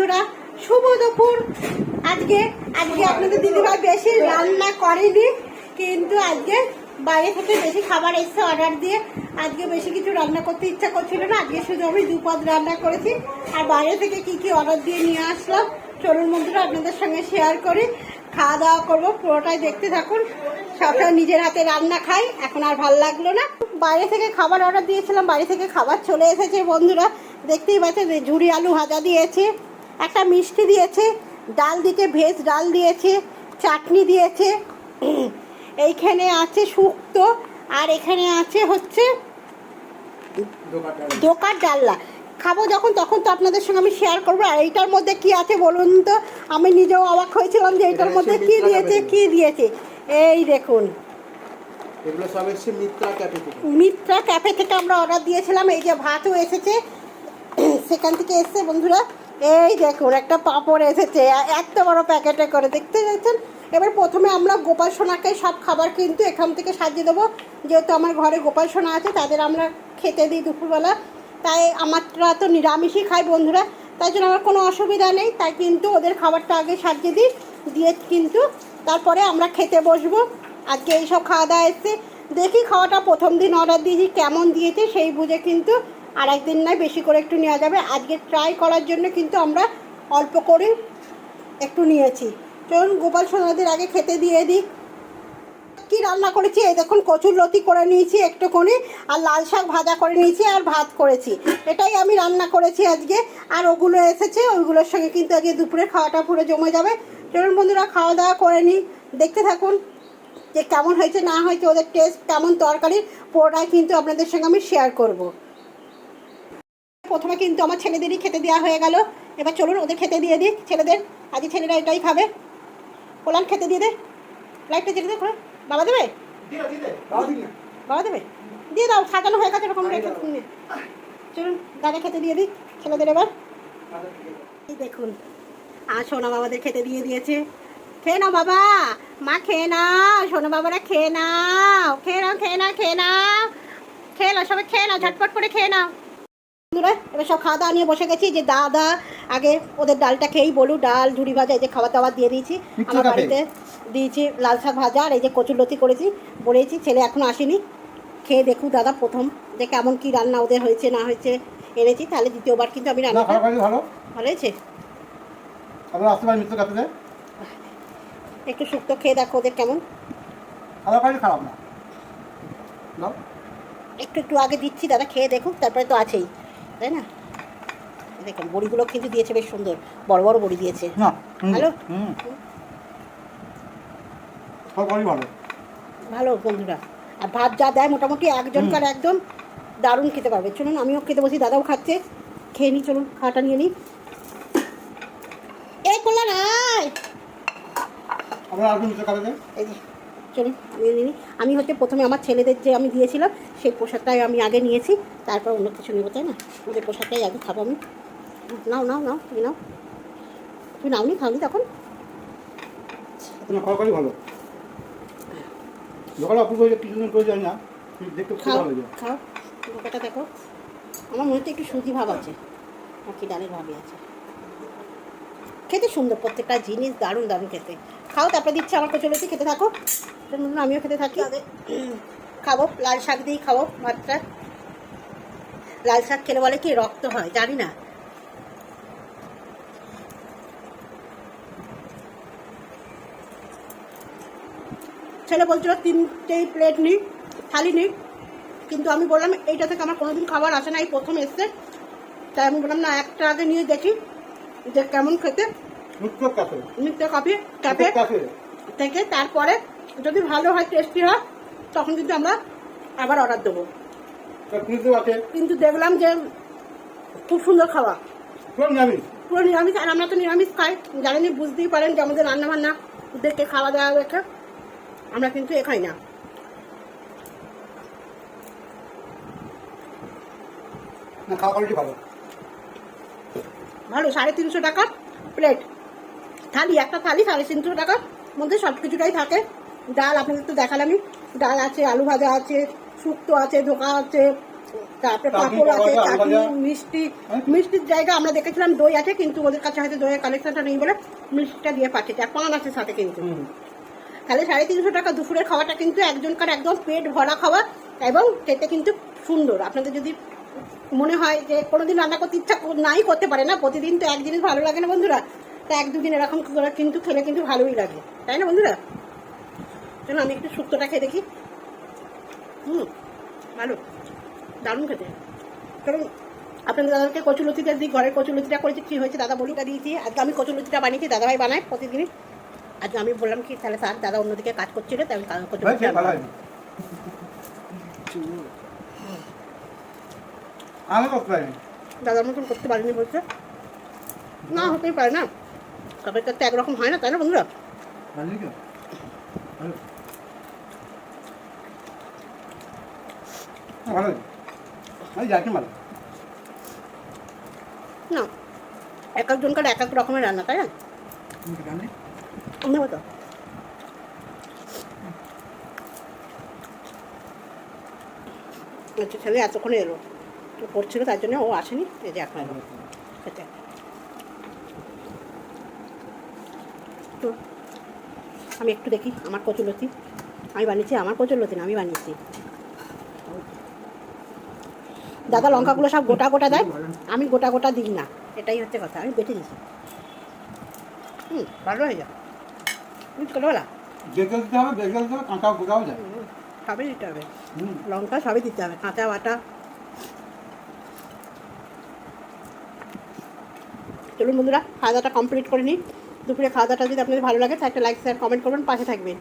বন্ধুরা, শুভ দুপুর। আজকে আজকে আপনাদের দিদিভাই বেশি রান্না করেনি, কিন্তু আজকে বাইরে থেকে বেশি খাবার এসছে অর্ডার দিয়ে। আজকে বেশি কিছু রান্না করতে ইচ্ছা করছিল না, আজকে শুধু আমি দুপদ রান্না করেছি। আর বাইরে থেকে কি কি অর্ডার দিয়ে নিয়ে আসলাম, চলুন বন্ধুরা, আপনাদের সঙ্গে শেয়ার করি। খাওয়া দাওয়া করব, পুরোটাই দেখতে থাকুন। সবসময় নিজের হাতে রান্না খাই, এখন আর ভালো লাগল না। বাইরে থেকে খাবার অর্ডার দিয়েছিলাম, বাইরে থেকে খাবার চলে এসেছে বন্ধুরা। দেখতেই পাচ্ছেন ঝুড়ি আলু ভাজা দিয়েছে। একটা মিষ্টি দিয়েছে ডাল দিতে ভেজ ডাল দিয়েছে চাটনি দিয়েছে। এইখানে আছে শুক্তো আর এখানে আছে হচ্ছে দোকান ডাল্লা খাব যখন তখন তো আপনাদের সঙ্গে আমি শেয়ার করব। আর এইটার মধ্যে কি আছে বলুন তো? আমি নিজেও অবাক হয়েছিলাম যে এইটার মধ্যে কি দিয়েছে। কি দিয়েছে। এই দেখুন। এগুলো সব এসছে মিত্রা ক্যাফে থেকে। মিত্রা ক্যাফে থেকে আমরা অর্ডার দিয়েছিলাম। এই যে ভাতও এসেছে। সেখান থেকে এসছে বন্ধুরা। এই দেখুন, একটা পাঁপড় এসেছে। এত বড় প্যাকেটে করে, দেখতে যাচ্ছেন এবার প্রথমে আমরা গোপাল সোনাকে সব খাবার কিন্তু এখান থেকে সাজিয়ে দেবো। যেহেতু আমার ঘরে গোপাল সোনা আছে, তাদের আমরা খেতে দিই দুপুরবেলা। তাই আমারটা তো নিরামিষই খাই বন্ধুরা। তাই জন্য আমার কোনো অসুবিধা নেই। তাই কিন্তু ওদের খাবারটা আগে সাজিয়ে দিই। দিয়ে কিন্তু তারপরে আমরা খেতে বসবো। আজকে এইসব খাওয়া দাওয়া এসছে। দেখি খাওয়াটা প্রথম দিন অর্ডার দিয়েছি, কেমন দিয়েছে সেই বুঝে কিন্তু আর একদিন নয়, বেশি করে একটু নেওয়া যাবে। আজকে ট্রাই করার জন্য কিন্তু আমরা অল্প করে একটু নিয়েছি। চলুন, গোপাল সোনাদের আগে খেতে দিয়ে দিই। কি রান্না করেছি? এই দেখুন, কচুর লতি করে নিয়েছি একটুখানি, আর লাল শাক ভাজা করে নিয়েছি আর ভাত করেছি। এটাই আমি রান্না করেছি আজকে, আর ওগুলো এসেছে, ওইগুলোর সঙ্গে কিন্তু আজকে দুপুরের খাওয়াটা পুরো জমে যাবে। চলুন বন্ধুরা, খাওয়া দাওয়া করে নিই। দেখতে থাকুন যে কেমন হয়েছে, না হয়েছে, ওদের টেস্ট কেমন তরকারি পুরোটাই কিন্তু আপনাদের সঙ্গে আমি শেয়ার করব। প্রথমে কিন্তু আমার ছেলেদেরই খেতে দেওয়া হয়ে গেল। এবার চলুন ওদের খেতে দিয়ে দিই। ছেলেদের আজকে ছেলেরা এটাই খাবে। কোলান খেতে দিয়ে দে। লাইটটা জ্বেলে দে বাবা দেবে? বাবা দেবে? দিয়ে দাও সাজানো হয়ে গেছে এরকম রেখে চলুন দাদা খেতে দিয়ে দিই। ছেলেদের এবার। দেখুন আর সোনা বাবাদের খেতে দিয়ে দিয়েছে। খেয়ে নাও বাবা। মা খেয়ে নাও। সোনা বাবারা খেয়ে নাও। খেয়ে নাও খেয়ে নাও খেয়ে নাও। খেয়ে নাও সবাই খেয়ে নাও ঝটপট করে খেয়ে নাও। বন্ধুরা এবার সব খাওয়া দাওয়া নিয়ে বসে গেছি। যে দাদা আগে ওদের ডালটা খেয়েই বলু ডাল ঝুড়ি ভাজা এই যে খাবার দাবার দিয়ে দিয়েছি। আমার বাড়িতে দিয়েছি লাল শাক ভাজা আর এই যে কচুর লতি করেছি বলেছি ছেলে এখনও আসেনি। খেয়ে দেখুক দাদা প্রথম যে কেমন কি রান্না ওদের হয়েছে না হয়েছে এনেছি। তাহলে দ্বিতীয়বার কিন্তু আমি রান্না ভালো। হয়েছে? একটু শুক্তো খেয়ে দেখো ওদের কেমন। খারাপ না? একটু একটু আগে দিচ্ছি দাদা খেয়ে দেখুক তারপরে তো আছেই। তাই না? দেখুন বড়িগুলো কিন্তু দিয়েছে বেশ সুন্দর। বড় বড় বড়ি দিয়েছে। ভালো? ভালো। বন্ধুরা। আর ভাত যা দেয় মোটামুটি একজনকার একজন দারুণ খেতে পারবে। চলুন আমিও খেতে বসি দাদাও খাচ্ছে। খেয়ে নিই চলুন খাওয়াটা নিয়ে নিই এই মিত্র ক্যাফেতে এই যে। চলুন নিয়ে নিই। আমি হচ্ছে প্রথমে আমার ছেলেদের যে আমি দিয়েছিলাম সেই পোশাকটাই আমি আগে নিয়েছি তারপর অন্য কিছু নেব তাই না? ওদের পোশাকটাই আগে খাব আমি। নাও নাও নাও তুমি নাও। তুমি নাও নি খাওনি তখন? ভালো। না খাও খাও। বোকাটা দেখো আমার মনে হচ্ছে একটু সুজি ভাব আছে আর ডালের ভাবই আছে। খেতে সুন্দর প্রত্যেকটা জিনিস দারুণ দারুণ খেতে। খাও তারপরে দিচ্ছে আমার কচুলতি খেতে থাকো। মধ্যে আমিও খেতে থাকি। খাব লাল শাক দিয়েই খাব ভাতটা লাল শাক খেলে বলে কি রক্ত হয় জানি না। ছেলে বলছিল তিনটেই প্লেট নিই থালি নিই কিন্তু আমি বললাম এইটা থেকে আমার কোনোদিন খাবার আসে না এই প্রথম এসছে। তাই আমি বললাম না একটা আগে নিয়ে দেখি যে কেমন খেতে। মিত্র ক্যাফে মিষ্টি কফি ক্যাফে থেকে তারপরে যদি ভালো হয় টেস্টি হয় তখন কিন্তু আমরা আবার অর্ডার দেবো। কিন্তু দেখলাম যে খুব সুন্দর খাওয়া। পুরো নিরামিষ? আর আমরা তো নিরামিষ খাই। জানেন বুঝতেই পারেন যে আমাদের রান্না বান্না ওদেরকে খাওয়া দাওয়া রেখে আমরা কিন্তু এ খাই না। না খাওয়া কোয়ালিটি ভালো। ভালো সাড়ে তিনশো টাকা প্লেট থালি একটা থালি সাড়ে তিনশো টাকার মধ্যে সব কিছুটাই থাকে। ডাল আপনাদের তো দেখালামই। ডাল আছে আলু ভাজা আছে শুক্তো আছে ধোকা আছে তারপরে পাঁপড় আছে চাটনি মিষ্টি। হ্যাঁ। মিষ্টির জায়গা আমরা দেখেছিলাম দই আছে কিন্তু ওদের কাছে হয়তো দইয়ের কালেকশনটা নেই বলে মিষ্টিটা দিয়ে পাঠিয়েছে। আর পান আছে সাথে কিন্তু। তাহলে সাড়ে তিনশো টাকা দুপুরের খাওয়াটা কিন্তু একজনকার একদম পেট ভরা খাওয়া এবং খেতে কিন্তু সুন্দর। আপনাদের যদি মনে হয় যে কোনোদিন রান্না করতে ইচ্ছা নাই করতে পারে না প্রতিদিন তো এক জিনিস ভালো লাগে না বন্ধুরা। তা এক দুদিন এরকম করে কিন্তু খেলে কিন্তু ভালোই লাগে। তাই না বন্ধুরা? চলো আমি একটু শুক্তোটা খেয়ে দেখি। হুম ভালো দারুণ খেতে। কারণ আপনাদের দাদাকে কচুলতিটা দিই ঘরের কচুলতিটা করেছি কী হয়েছে দাদা বলিটা দিয়েছি আজকে আমি কচুলতিটা বানিয়েছি দাদাভাই বানায় প্রতিদিনই। আজকে আমি বললাম কি তাহলে স্যার দাদা অন্যদিকে কাজ করছিল তাই আমি কচুলতি। আমি করতে পারিনি। দাদার মতন করতে পারিনি বলছে। না হতেই পারে না। সবাই তো একরকম হয় না তাই না বন্ধুরা? ভালো না, এক এক এক রকমের রান্না, তাই আচ্ছা ছেলে এতক্ষণে এলো। তো পড়ছিল তার জন্য ও আসেনি। এই যে এখন এলো। খেতে তো আমি একটু দেখি আমার কচুলতি। আমি বানিয়েছি আমার কচুলতি না আমি বানিয়েছি। দাদা লঙ্কাগুলো সব গোটা গোটা দেয়? আমি গোটা গোটা দিই না এটাই হচ্ছে কথা আমি বেটে দিচ্ছি হুম ভালো হয়ে দিতে হবে দিতে হবে কাঁচা গোটাও যায়। সবই দিতে হবে। লঙ্কা সবই দিতে হবে কাঁচা বাটা। চলুন বন্ধুরা খাওয়া দাওয়াটা কমপ্লিট করে নিই। দুপুরে খাওয়া দাওয়াটা যদি আপনাদের ভালো লাগে, তাহলে একটা লাইক শেয়ার কমেন্ট করবেন, পাশে থাকবেন।